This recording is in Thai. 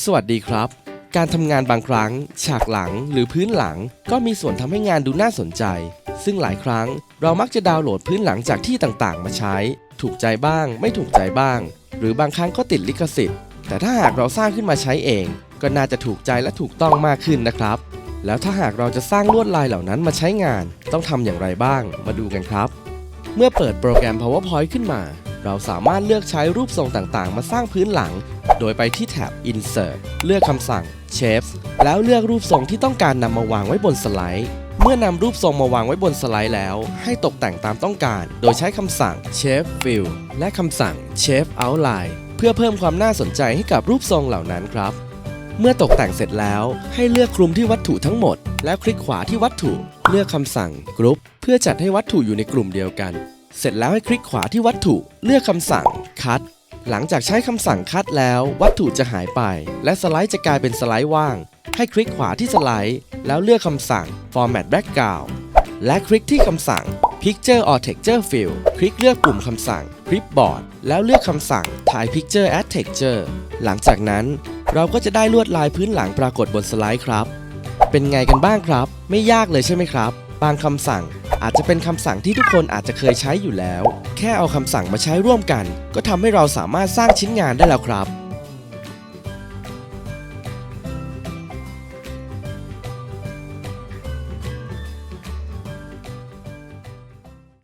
สวัสดีครับ การทำงานบางครั้ง ฉากหลังหรือพื้นหลัง ก็มีส่วนทำให้งานดูน่าสนใจ ซึ่งหลายครั้งเรามักจะดาวน์โหลดพื้นหลังจากที่ต่างๆ มาใช้ ถูกใจบ้าง ไม่ถูกใจบ้าง หรือบางครั้งก็ติดลิขสิทธิ์ แต่ถ้าหากเราสร้างขึ้นมาใช้เอง ก็น่าจะถูกใจและถูกต้องมากขึ้นนะครับ แล้วถ้าหากเราจะสร้างลวดลายเหล่านั้นมาใช้งาน ต้องทำอย่างไรบ้าง มาดูกันครับ เมื่อเปิดโปรแกรม PowerPoint ขึ้นมา เราสามารถเลือกใช้รูปทรงต่างๆ มาสร้างพื้นหลัง โดยไปที่แท็บ Insert เลือกคำสั่ง Shapes แล้วเลือกรูปทรงที่ต้องการนำมาวางไว้บนสไลด์ เมื่อนำรูปทรงมาวางไว้บนสไลด์แล้ว ให้ตกแต่งตามต้องการ โดยใช้คำสั่ง Shape Fill และคำสั่ง Shape Outline เพื่อเพิ่มความน่าสนใจให้กับรูปทรงเหล่านั้นครับ เมื่อตกแต่งเสร็จแล้วให้เลือกคลุมที่วัตถุทั้งหมด แล้วคลิกขวาที่วัตถุ เลือกคำสั่ง Group เพื่อจัดให้วัตถุอยู่ในกลุ่มเดียวกัน เสร็จแล้วให้คลิกขวาที่วัตถุเลือกคำสั่ง Cut หลังจากใช้คำสั่ง Cut แล้ว วัตถุจะหายไป และสไลด์จะกลายเป็นสไลด์ว่าง ให้คลิกขวาที่สไลด์ แล้วเลือกคำสั่ง Format Background และคลิกที่คำสั่ง Picture or Texture Fill คลิกเลือกปุ่มคำสั่ง Clipboard แล้วเลือกคำสั่ง Tie Picture as Texture หลังจากนั้นเราก็จะได้ลวดลายพื้นหลังปรากฏบนสไลด์ครับ เป็นไงกันบ้างครับ ไม่ยากเลยใช่ไหมครับ บางคำสั่งอาจจะเป็นคำสั่งที่ทุกคนอาจจะเคยใช้อยู่แล้ว แค่เอาคำสั่งมาใช้ร่วมกัน ก็ทำให้เราสามารถสร้างชิ้นงานได้แล้วครับ